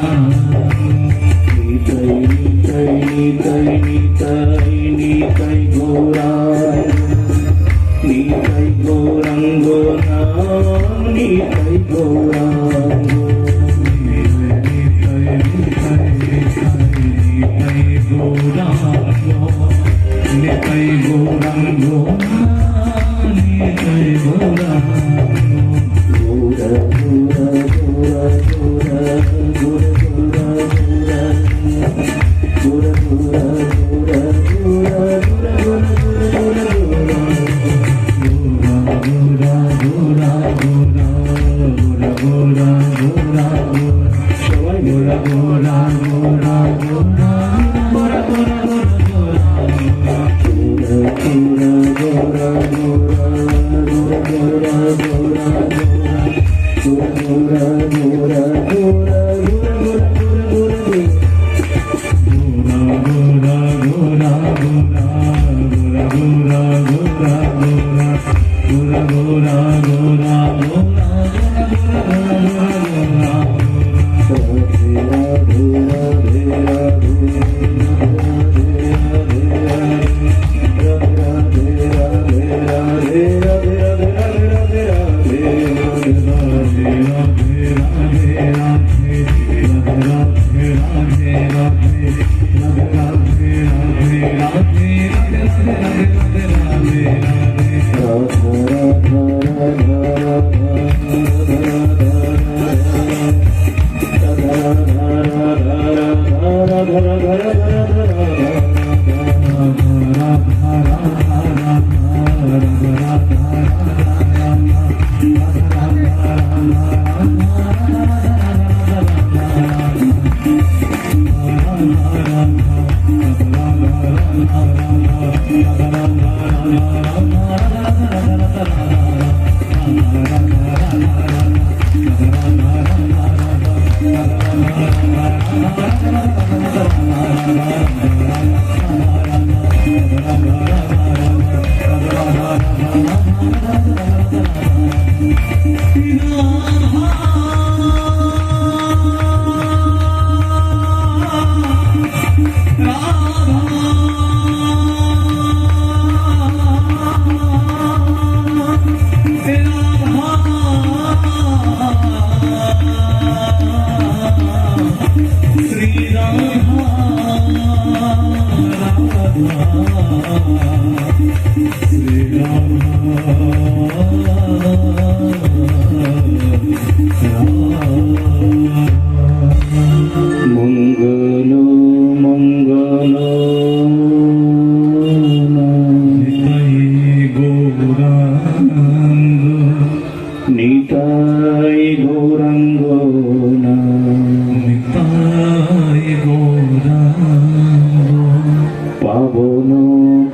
Thank you. Dura, dura, dura, dura, dura, dura, dura, dura, dura,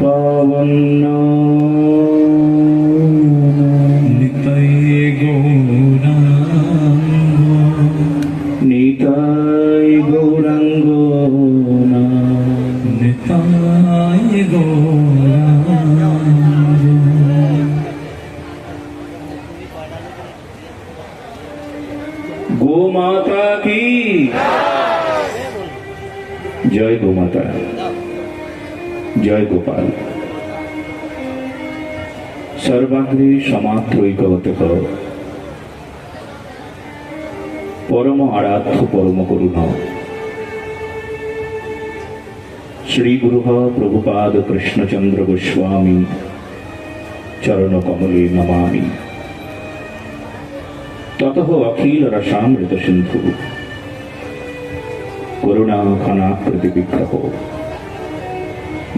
পাবন গোপাল সর্বাগ্রে সমাত্রৈকগত কর। পরম আরাধ্য পরম করুণ। শ্রী গুরু প্রভুপাদ কৃষ্ণচন্দ্র গোস্বামী চরণ কমলে নমামি। তত অখিল রসামৃত সিন্ধু করুণা খনা প্রতিবিগ্রহ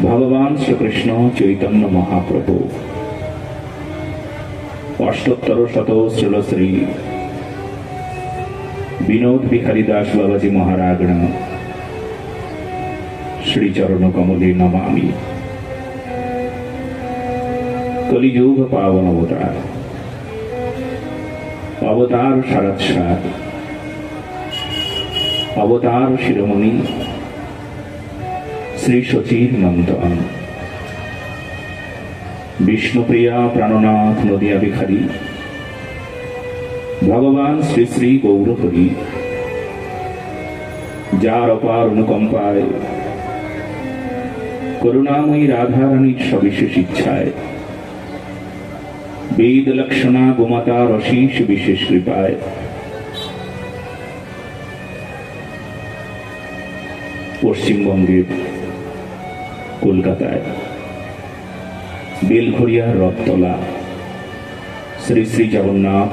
ভগবান শ্রীকৃষ্ণ চৈতন্য মহাপ্রভু। অষ্টোত্তর শত শ্রীল শ্রী বিনোদ বিহারী দাস বাবাজি মহারাগণ। শ্রীচরণ কমলে নমামি। কলিযুগ পাবন অবতার। অবতার শারদ অবতার শিরোমণি। শ্রী সচির নন্দন বিষ্ণুপ্রিয়া প্রাণনাথ নদিয়া বিখারী ভগবান শ্রী শ্রী গৌরহরি যার অপার অনুকম্পায় করুণাময়ী রাধারানীর সবিশেষ ইচ্ছায়। বেদ লক্ষণা গোমাতার অশেষ বিশেষ কৃপায়। পশ্চিমবঙ্গের কলকাতায়। বেলঘরিয়ার রথতলা। শ্রী শ্রী জগন্নাথ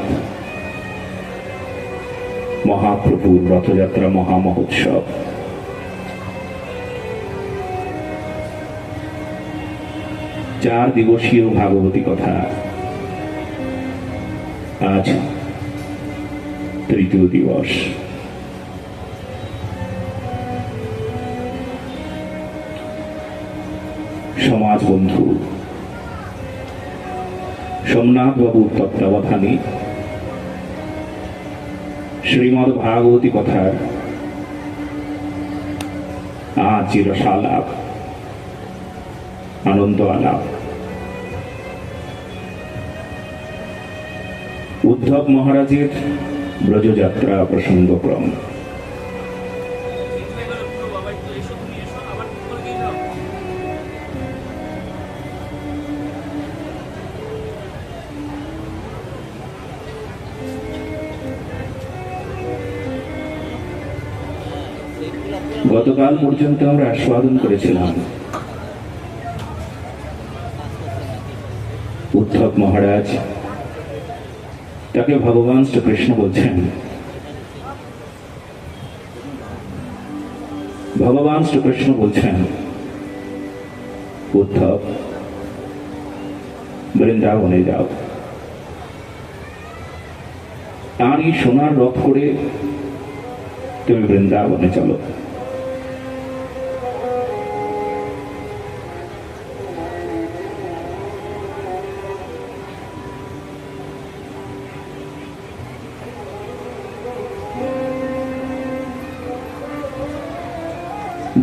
মহাপ্রভুর রথযাত্রা মহামহোৎসব। চার দিবসীয় ভাগবতী কথা। আজ তৃতীয় দিবস। সমাজ বন্ধু সোমনাথ বাবুর তত্ত্বাবধানে শ্রীমদ ভাগবতী কথার আজ রসালাপ আনন্দ আলাপ। উদ্ধব মহারাজের ব্রজযাত্রা প্রসঙ্গক্রম। গতকাল পর্যন্ত আমরা আস্বাদন করেছিলাম। উদ্ধব মহারাজ, তাকে ভগবান শ্রীকৃষ্ণ বলছেন, ভগবান শ্রীকৃষ্ণ বলছেন, উদ্ধব, বৃন্দাবনে যাও। আর সোনার রথ করে তুমি বৃন্দাবনে চলো।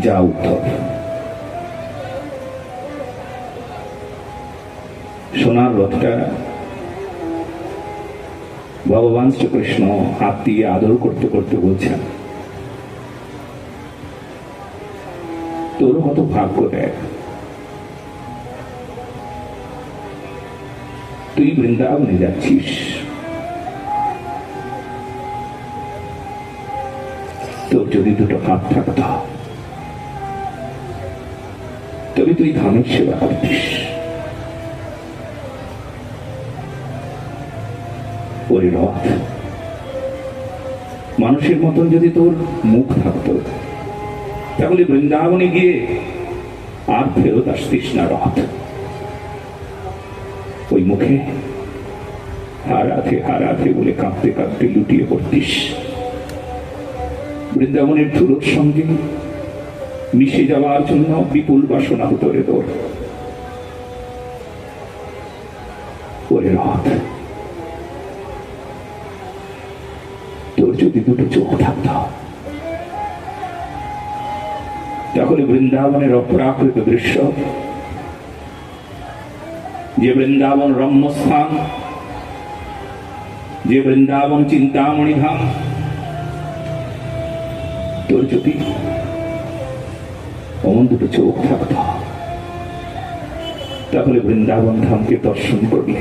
যা উদ্ধব সোনার রথটা ভগবান শ্রীকৃষ্ণ হাত দিয়ে আদর করতে করতে বলছেন। তোর কত ভাগ্য দেখ। তুই বৃন্দাবনে যাচ্ছিস। তোর যদি দুটো হাত থাকতো। তবে তুই ধামের সেবা করতিস। ওরে রথ মানুষের মতন যদি তোর মুখ থাকতো, তাহলে বৃন্দাবনে গিয়ে আর ফেরত আসতিস না রথ ওই মুখে হারাতে হারাতে বলে কাঁদতে কাঁদতে লুটিয়ে পড়তিস। বৃন্দাবনের ধুলোর সঙ্গে মিশে যাওয়ার জন্য বিপুল বাসনা হতো রে তোর। ওরে রথ তোর যদি দুটো চোখ থাকত, তাহলে বৃন্দাবনের অপরাকৃত দৃশ্য, যে বৃন্দাবন রম্যস্থান, যে বৃন্দাবন চিন্তামণি ধাম, তোর যদি অমন দুটো চোখ থাকত তাহলে বৃন্দাবন ধামকে দর্শন করলে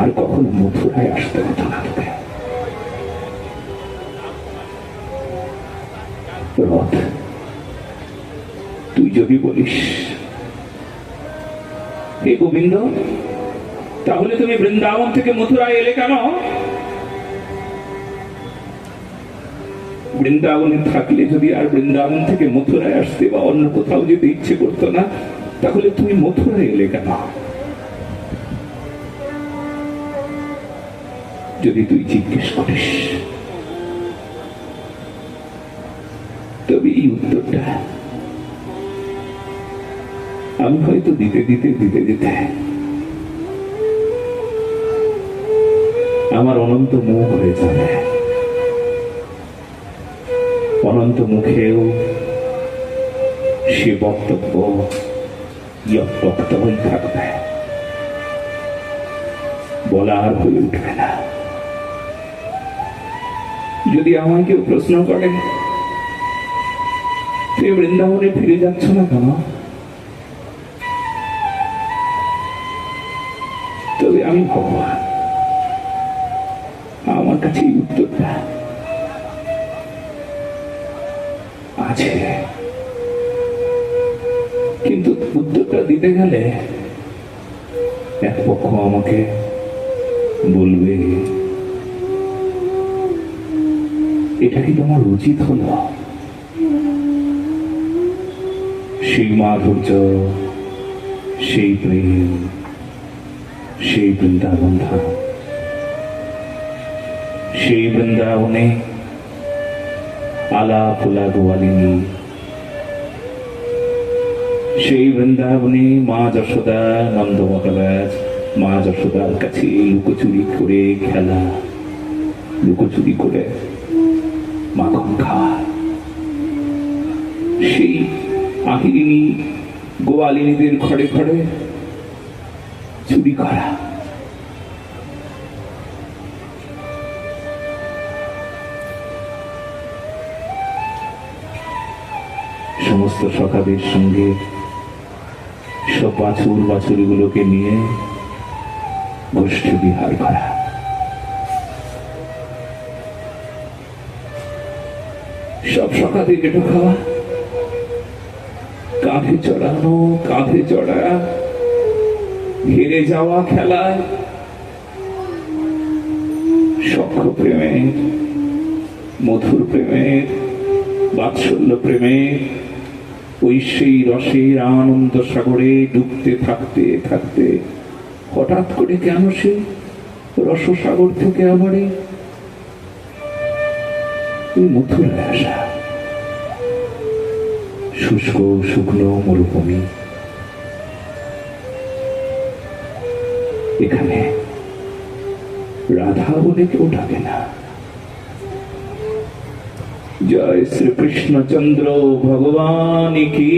আর কখনো মথুরায় আসতে হতো না রথ, তুই যদি বলিস। হে গোবিন্দ, তাহলে তুমি বৃন্দাবন থেকে মথুরায় এলে কেন? বৃন্দাবনে থাকলে যদি আর বৃন্দাবন থেকে মথুরায় আসতে বা অন্য কোথাও যেতে ইচ্ছে করতো না, তাহলে তুমি মথুরায় এলে কেন? যদি তুই জিজ্ঞেস করিস। তবে এই উত্তরটা আমি হয়তো দিতে দিতে দিতে দিতে। আমার অনন্ত মুখ হয়ে যাবে। অনন্ত মুখেও সে বক্তব্য বক্তব্যই থাকবে। বলার হয়ে উঠবে না। যদি আমায় কেউ প্রশ্ন করে তুই বৃন্দাবনে ফিরে যাচ্ছ না কেন? তবে আমি ভগবান। আমার কাছে উত্তরটা। আছে। কিন্তু উত্তরটা দিতে গেলে এক পক্ষ আমাকে বলবে, এটা কি তোমার উচিত হলো? সেই মাধুর্য, সেই প্রেম, সেই বৃন্দাবন ধাম, সেই বৃন্দাবনে আলা ফুলা গোয়ালিনী সেই বৃন্দাবনে মা যশোদা নন্দ মহারাজ, মা যশোদার কাছে লুকোচুরি করে খেলা, লুকোচুরি করে মাখন খাওয়া সেই আহিরিনী গোয়ালিনীদের ঘরে ঘরে চুরি করা। সমস্ত সখাদের সঙ্গে সব বাছুর বাছুরগুলোকে নিয়ে গোষ্ঠী বিহার করা। সব সকালে কেটো খাওয়া। কাঁধে চড়ানো, কাঁধে চড়া। হেরে যাওয়া খেলায় সক্ষ প্রেমের মধুর প্রেমের, বাৎসল্য প্রেমের ওই সেই রসের আনন্দ সাগরে ডুবতে থাকতে থাকতে হঠাৎ করে কেন সে রসসাগর থেকে আবার মথুরায় আসা? শুষ্ক শুকনো মরুভূমি। এখানে রাধা বলে কেউ ডাকে না। জয় শ্রীকৃষ্ণচন্দ্র ভগবান কি?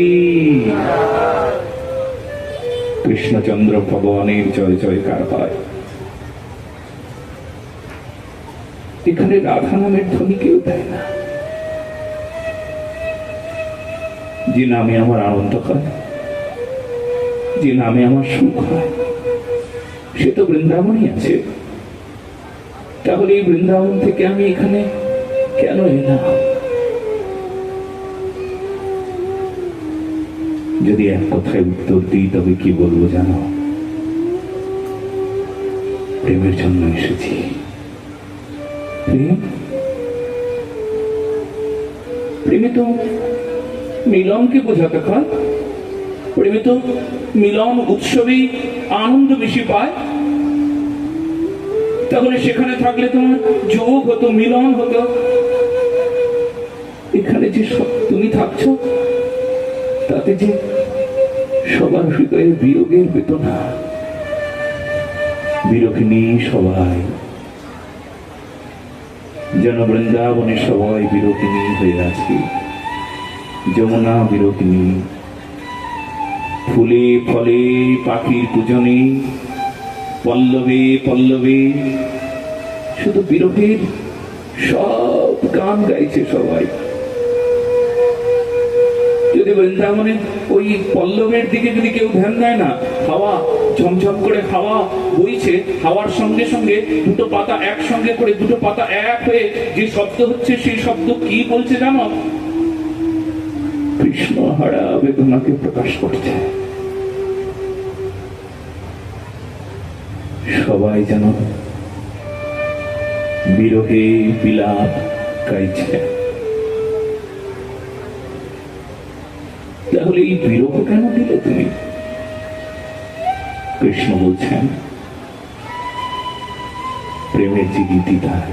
কৃষ্ণচন্দ্র ভগবানের জয় জয়কার হয়। এখানে রাধা নামের ধ্বনি কেউ দেয় না। যে নামে আমার আনন্দ হয়, যে নামে আমার সুখ হয়, সে তো বৃন্দাবনই আছে। তাহলে এই বৃন্দাবন থেকে আমি এখানে কেন এলাম? যদি এক কথায় উত্তর দিই, তবে কি বলব জানো? প্রেমের জন্য এসেছি। প্রেম? তো মিলনকে বোঝাতে হয়। প্রেমে তো মিলন উৎসবেই আনন্দ বেশি পায়। তাহলে সেখানে থাকলে তোমার যোগ হতো, মিলন হতো। এখানে যে সব তুমি থাকছো, তাতে যে সবার হৃদয়ে বিয়োগের বেদনা। বিরোহিনী সবাই। যেন বৃন্দাবনে সবাই বিরোহিনী হয়ে আছে। যমুনা বিরোহিনী ফুলে ফলে পাখির পূজনে। পল্লবে পল্লবে। শুধু বিরোহের সব গান গাইছে সবাই। যদি বৃন্দাবনে ওই পল্লবের দিকে যদি কেউ ধ্যান দেয় না, হাওয়া ঝমঝম করে হাওয়া বইছে, হাওয়ার সঙ্গে সঙ্গে দুটো পাতা একসঙ্গে করে দুটো পাতা এক হয়ে যে শব্দ হচ্ছে, সেই শব্দ কি বলছে জানো? কৃষ্ণ হারা বেদনাকে প্রকাশ করছে। সবাই যেন বিরহে বিলাপ গাইছে। তাহলে এই বিরহ কেন দিলে তুমি কৃষ্ণ বলছেন, প্রেমের যে গীতি তাই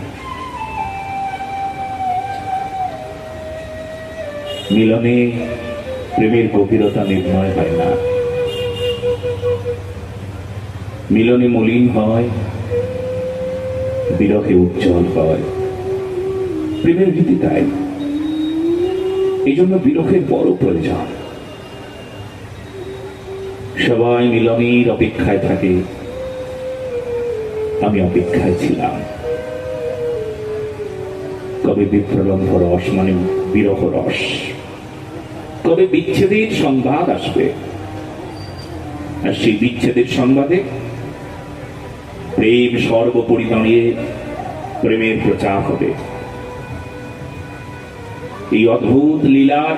মিলনে প্রেমের গভীরতা নির্ণয় হয় না। মিলনে মলিন হয়, বিরহে উজ্জ্বল হয়। প্রেমের গীতি তাই। এই জন্য বিরহের বড় প্রয়োজন। সবাই মিলনের অপেক্ষায় থাকে। আমি অপেক্ষায় ছিলাম। কবে বিপ্রলম্ভ রস মানে বিরহ রস? কবে বিচ্ছেদের সংবাদ আসবে? আর সেই বিচ্ছেদের সংবাদে প্রেম সর্বোপরি দাঁড়িয়ে প্রেমের প্রচার হবে। এই অদ্ভুত লীলার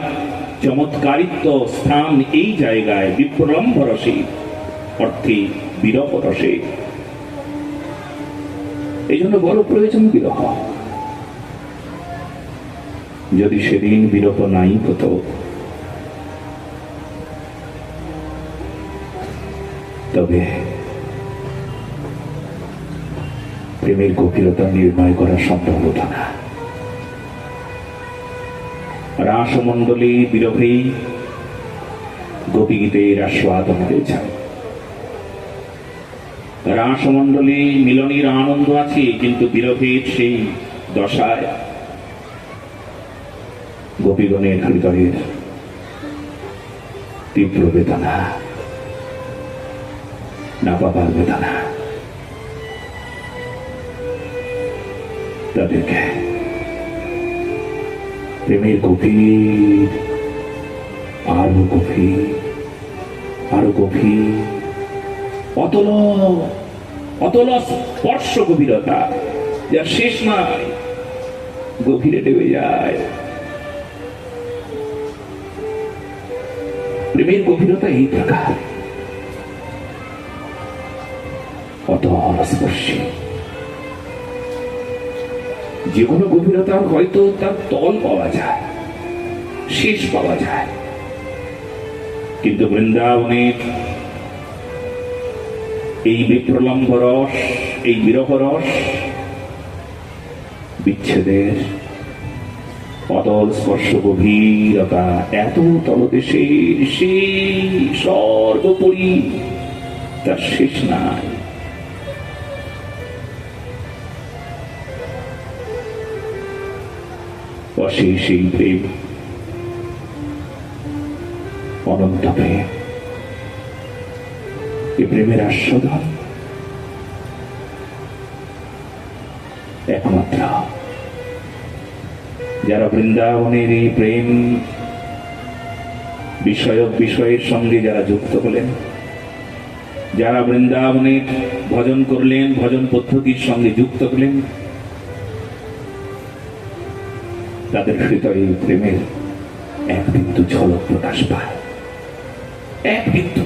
চমৎকারিত্ব স্থান এই জায়গায় বিপ্রলম্ভ রসে অর্থে বিরহ রসে এই জন্য বড় প্রয়োজন বিরহ। যদি সেদিন বিরহ নাই হতো, তবে প্রেমের গভীরতা নির্ণয় করা সম্ভব হতো না। রাসমণ্ডলী বিরোধী গোপীগীতের আস্বাদন হয়েছেন রাসমণ্ডলী মিলনের আনন্দ আছে, কিন্তু বিরোধীর সেই দশায় গোপীগণের হৃদয়ের তীব্র বেদনা না পাবার বেদনা। তাদেরকে প্রেমের গভীর, আরও গভীর আরও গভীর, অতল অতল স্পর্শ গভীরতা, যার শেষ নাই গভীরে নেমে যায়। প্রেমের গভীরতা এই প্রকার। অতল স্পর্শী। যে কোনো গভীরতার হয়তো তার তল পাওয়া যায়, শেষ পাওয়া যায়। কিন্তু বৃন্দাবনের এই বিপ্রলম্ব রস, এই বিরহ রস, বিচ্ছেদের অতল স্পর্শ গভীরতা এত তলদেশের সেই সর্বোপরি, তার শেষ নাই। এই প্রেম অনন্ত প্রেম। এ প্রেমের আস্বাদন একমাত্র। যারা বৃন্দাবনের এই প্রেম বিষয়ক বিষয়ের সঙ্গে যারা যুক্ত হলেন, যারা বৃন্দাবনের ভজন করলেন, ভজন পদ্ধতির সঙ্গে যুক্ত হলেন তাদের হৃদয়ে প্রেমের এক বিন্দু ঝলক প্রকাশ পায়। এক বিন্দু।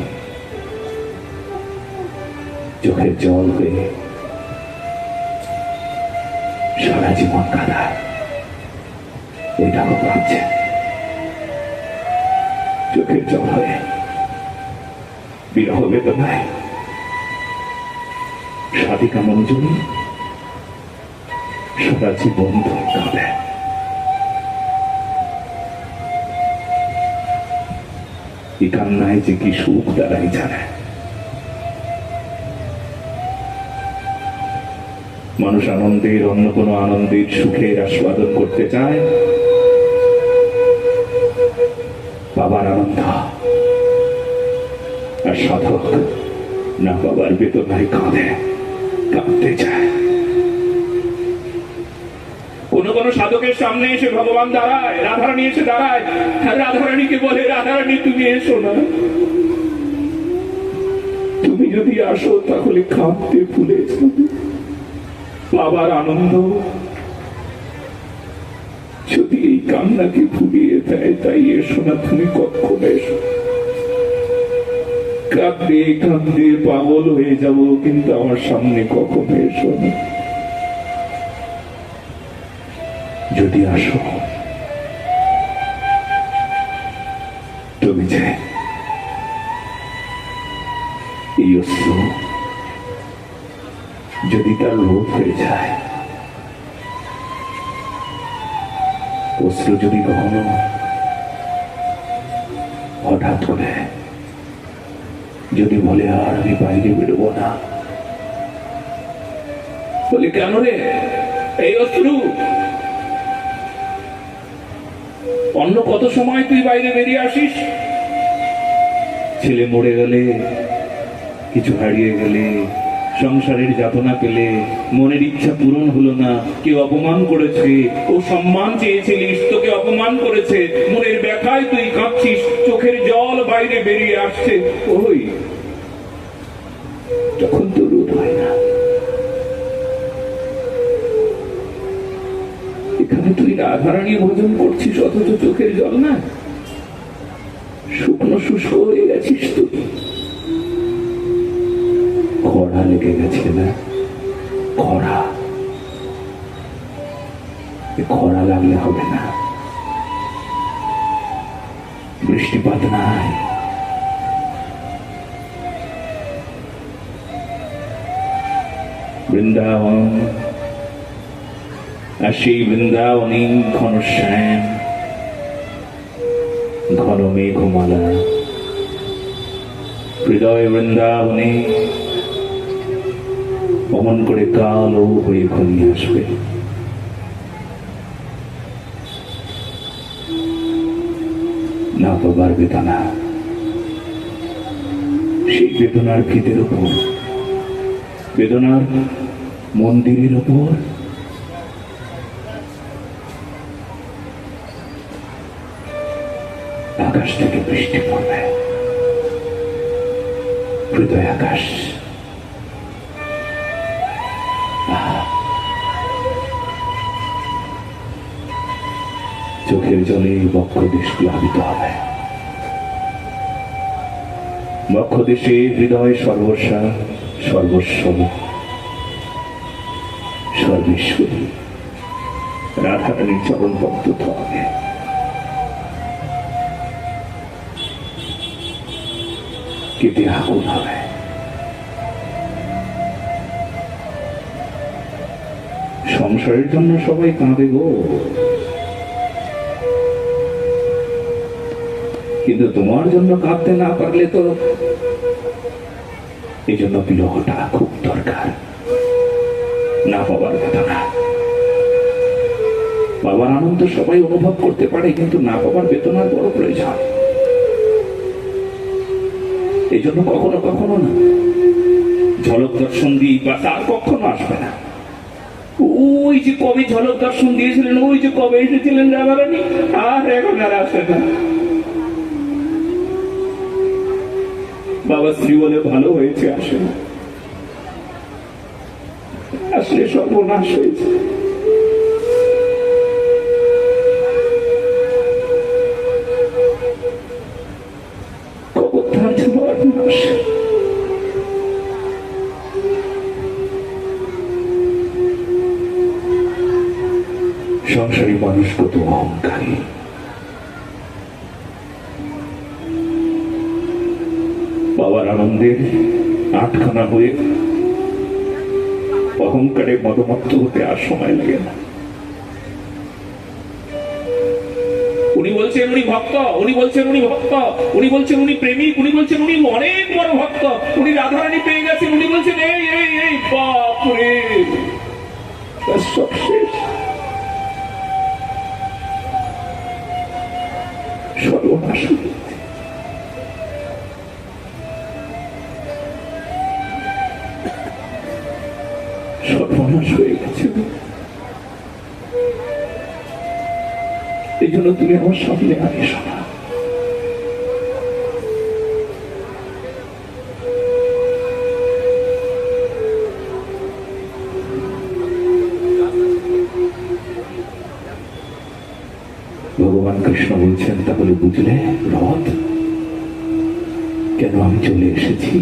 চোখের জল হয়ে সারা জীবন কাদায়। ওইটাও ভাবছে। চোখের জল হয়ে বিরহ বেদনায় সাধিকা মঞ্জুরি সারা জীবন ধরে কাঁদে এই কান্নায় যে কি সুখ তারাই জানে মানুষ আনন্দের, অন্য কোনো আনন্দের, সুখের আস্বাদন করতে চায়। বাবার আনন্দ। আর সাধক না বাবার বেতনায় কাঁদে, কাঁদতে চায় কোন কোন সাধকের সামনে এসে ভগবান দাঁড়ায়, রাধারানী এসে দাঁড়ায়। রাধারানীকে বলে, রাধারানী, তুমি এসো না। তুমি যদি আসো, তাহলে ভুলে যাবে। বাবার আনন্দ। যদি এই কান্নাকে ভুলিয়ে দেয়, তাই এসো না, তুমি কখন এসো। কাঁদতে কাঁদতে পাগল হয়ে যাব, কিন্তু আমার সামনে কখন এসো না। যদি আসো, তুমি যে এই অস্ত্র যদি তার লোভ হয়ে যায় অস্ত্র যদি কখনো হঠাৎ করে যদি বলে, আর আমি বাইরে বেরোবো না, বলে, কেন রে? এই অস্ত্র অন্য কত সময় তুই বাইরে বেরিয়ে আসিস? ছেলে মরে গেলে, কিছু হারিয়ে গেলে, সংসারের যাতনা পেলে, মনের ইচ্ছা পূরণ হলো না, কেউ অপমান করেছে, ও সম্মান চেয়েছিলিস, তোকে অপমান করেছে, মনের ব্যথায় তুই কাঁদছিস চোখের জল বাইরে বেরিয়ে আসছে, ওই, তখন তো রোধ হয় না। তুই রাধারানী ভোজন করছিস, অথচ চোখের জল না? শুকনো শুষ্ক হয়ে গেছিস তুই। খরা লেগে গেছে না? খরা। খরা লাগলে হবে না। বৃষ্টিপাত নাই। বৃন্দাবন আর সেই বৃন্দাবনী ঘন শ্যাম। ঘন মেঘমালা। হৃদয় বৃন্দাবনে অমন করে কালো হয়ে ঘনিয়ে আসবে। না পাবার বেদনা সেই বেদনার ভিতের উপর, বেদনার মন্দিরের উপর হৃদয় আকাশ। চোখের জলে বক্ষ প্লাবিত হবে। হৃদয় সর্বস্বা সর্বেশ্বরী। রাধারানীর চরণ ভক্ত হবে। কেটে আগুন হবে। সংসারের জন্য সবাই কাঁদে গো। কিন্তু তোমার জন্য কাঁদতে না পারলে তো এই জন্য বিরহটা খুব দরকার। না পাবার কথা না। বাবার আনন্দ সবাই অনুভব করতে পারে, কিন্তু না পাবার বেতনার বড় প্রয়োজন। এই জন্য কখনো কখনো না, ঝলক দর্শন দিই বা তার কখনো আসবে না। ওই যে কবে ঝলক দর্শন দিয়েছিলেন? ওই যে কবে এসেছিলেন রাধারানী? আর এখন আর আসে না। বাবা শ্রী বলে ভালো হয়েছে, আসে আসলে সর্বনাশ হয়েছে। কত অহংকারী। বাবার আনন্দের আটখানা হয়ে অহংকারে মদমত্ত হতে আর সময় লাগে না। উনি বলছেন উনি ভক্ত, উনি বলছেন উনি ভক্ত, উনি বলছেন উনি প্রেমিক, উনি বলছেন উনি অনেক বড় ভক্ত। উনি রাধারানী পেয়ে গেছেন, উনি বলছেন, এই এই এই, বাপরে! ব্যাস সর্বনাশ হয়ে গেছে। এই জন্য তুমি আমার ভগবান কৃষ্ণ বলছেন, তাহলে বুঝলে রথ, কেন আমি চলে এসেছি?